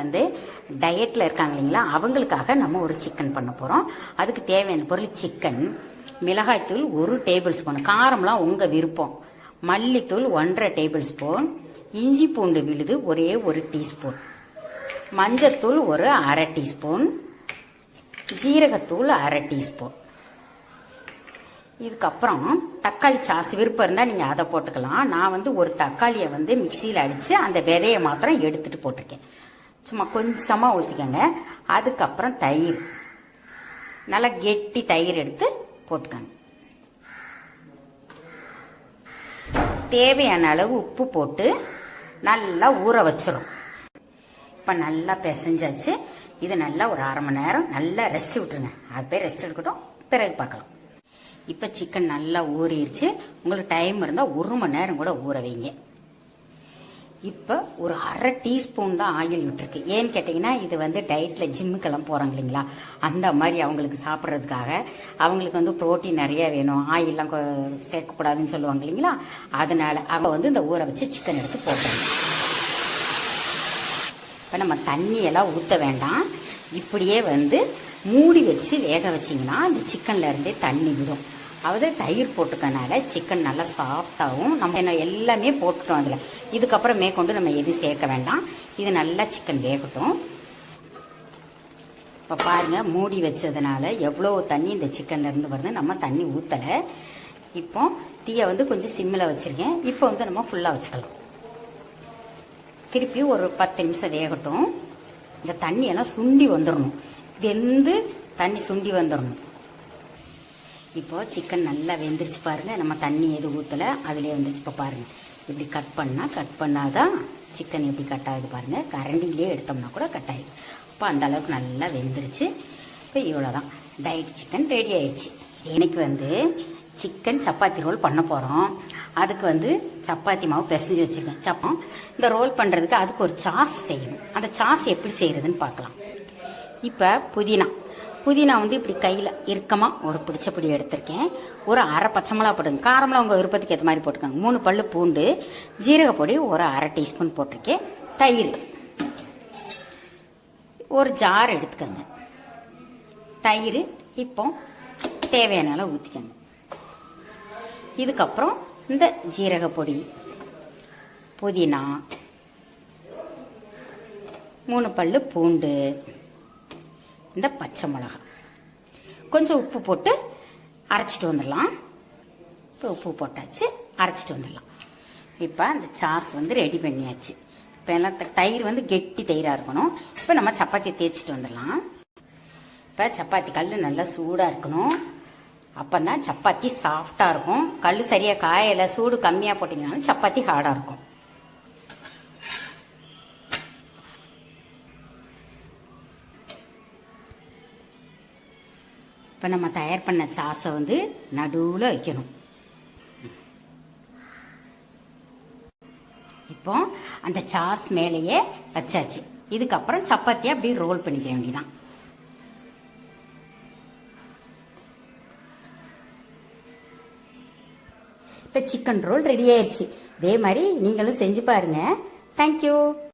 வந்து டயட்டில் இருக்காங்க இல்லைங்களா அவங்களுக்காக நம்ம ஒரு சிக்கன் பண்ண போகிறோம் அதுக்கு தேவையான பொருள் சிக்கன் மிளகாய்த்தூள் ஒரு டேபிள் ஸ்பூன் காரம்லாம் உங்கள் விருப்பம். மல்லித்தூள் ஒன்றரை டேபிள் ஸ்பூன் இஞ்சி பூண்டு விழுது ஒரே ஒரு டீஸ்பூன் மஞ்சத்தூள் ஒரு அரை டீஸ்பூன் ஜீரகத்தூள் அரை டீஸ்பூன் இதுக்கப்புறம் தக்காளி சாஸ் விருப்பம் இருந்தால் நீங்கள் அதை போட்டுக்கலாம். நான் வந்து ஒரு தக்காளியை வந்து மிக்சியில் அடித்து அந்த விதையை மாத்திரம் எடுத்துகிட்டு போட்டிருக்கேன். சும்மா கொஞ்சமாக ஊற்றிக்கோங்க அதுக்கப்புறம் தயிர். நல்லா கெட்டி தயிர் எடுத்து போட்டுக்கோங்க. தேவையான அளவு உப்பு போட்டு நல்லா ஊற வச்சிடும் இப்போ நல்லா பிசைஞ்சாச்சு. இது நல்லா ஒரு அரை மணி நேரம் நல்லா ரெஸ்ட் விட்டுருங்க. அது போய் ரெஸ்ட் எடுக்கட்டும். பிறகு பார்க்கலாம். இப்போ சிக்கன் நல்லா ஊறிடுச்சு உங்களுக்கு டைம் இருந்தால் ஒரு மணி நேரம் கூட ஊற வைங்க. இப்போ ஒரு அரை டீஸ்பூன் தான் ஆயில் விட்டுருக்கு. ஏன்னு கேட்டிங்கன்னா இது வந்து டயட்டில் ஜிம்முக்கெல்லாம் போகிறாங்க இல்லைங்களா? அந்த மாதிரி அவங்களுக்கு சாப்பிட்றதுக்காக அவங்களுக்கு வந்து ப்ரோட்டீன் நிறைய வேணும். ஆயிலெலாம் கொ- சேர்க்கக்கூடாதுன்னு சொல்லுவாங்க இல்லைங்களா? அதனால் அவங்க வந்து இந்த ஊற வச்சு சிக்கன் எடுத்து போட்டுறாங்க இப்போ நம்ம தண்ணியெல்லாம் ஊற்ற வேண்டாம். இப்படியே வந்து மூடி வச்சு வேக வச்சிங்கன்னா அந்த சிக்கன்லேருந்தே தண்ணி விடும். அதாவது தயிர் போட்டுக்கனால சிக்கன் நல்லா சாஃப்டாகவும் நம்ம என்ன எல்லாமே போட்டுட்டோம் அதில். இதுக்கப்புறம் மேற்கொண்டு நம்ம எதுவும் சேர்க்க வேண்டாம். இது நல்லா சிக்கன் வேகட்டும். இப்போ பாருங்கள் மூடி வச்சதுனால எவ்வளோ தண்ணி இந்த சிக்கன்லேருந்து வருது. நம்ம தண்ணி ஊற்றலை இப்போ தீயை வந்து கொஞ்சம் சிம்மில் வச்சுருக்கேன். இப்போ வந்து நம்ம ஃபுல்லாக வச்சுக்கலாம். திருப்பி ஒரு பத்து நிமிஷம் வேகட்டும். இந்த தண்ணியெல்லாம் சுண்டி வந்துடணும் வெந்து தண்ணி சுண்டி வந்துடணும் இப்போது சிக்கன் நல்லா வெந்துருச்சு பாருங்கள் நம்ம தண்ணி எதுவும் ஊற்றலை அதுலேயே வந்துருச்சு. இப்போ பாருங்கள் இப்படி கட் பண்ணால் கட் பண்ணாதான் சிக்கன் எப்படி கட் ஆகுது பாருங்கள் கரண்டிலே எடுத்தோம்னா கூட கட் ஆகிடும் அப்போ அந்த அளவுக்கு நல்லா வெந்துருச்சு. இப்போ இவ்வளோதான் டயட் சிக்கன் ரெடி ஆயிடுச்சு இன்னைக்கு வந்து சிக்கன் சப்பாத்தி ரோல் பண்ண போகிறோம் அதுக்கு வந்து சப்பாத்தி மாவு பிசைஞ்சு வச்சுருக்கேன். சப்பம் இந்த ரோல் பண்ணுறதுக்கு அதுக்கு ஒரு சாஸ் செய்யணும். அந்த சாஸ் எப்படி செய்கிறதுன்னு பார்க்கலாம். இப்போ புதினா. புதினா வந்து இப்படி கையில் இறுக்கமாக ஒரு பிடிச்சபடி எடுத்திருக்கேன். ஒரு அரை பச்சை மிளகா போடுங்க காரமெல்லாம் உங்கள் விருப்பத்துக்கு ஏற்ற மாதிரி போட்டுக்கோங்க. மூணு பல்லு பூண்டு ஜீரக பொடி ஒரு அரை டீஸ்பூன் போட்டிருக்கேன். தயிர். ஒரு ஜார் எடுத்துக்கோங்க. தயிர் இப்போ தேவையான அளவு ஊற்றிக்கோங்க இதுக்கப்புறம் இந்த ஜீரக பொடி புதினா மூணு பல்லு பூண்டு இந்த பச்சை மிளகா. கொஞ்சம் உப்பு போட்டு அரைச்சிட்டு வந்துடலாம். இப்போ உப்பு போட்டாச்சு அரைச்சிட்டு வந்துடலாம். இப்போ அந்த சாஸ் வந்து ரெடி பண்ணியாச்சு. இப்போ எல்லாம் த- தயிர் வந்து கெட்டி தயிராக இருக்கணும். இப்போ நம்ம சப்பாத்தி தேய்ச்சிட்டு வந்துடலாம். இப்போ சப்பாத்தி கல் நல்லா சூடாக இருக்கணும். அப்போ தான் சப்பாத்தி சாஃப்டாக இருக்கும். கல் சரியாக காயலை சூடு கம்மியாக போட்டிங்கனாலும் சப்பாத்தி ஹார்டாக இருக்கும். இப்போ நம்ம தயார் பண்ண சாஸை வந்து நடுவில் வைக்கணும். இப்போ அந்த சாஸ் மேலேயே வச்சாச்சு. இதுக்கப்புறம் சப்பாத்தியை அப்படியே ரோல் பண்ணிக்க வேண்டியதான் இப்போ சிக்கன் ரோல் ரெடி ஆயிடுச்சு இதே மாதிரி நீங்களும் செஞ்சு பாருங்க. தேங்க்யூ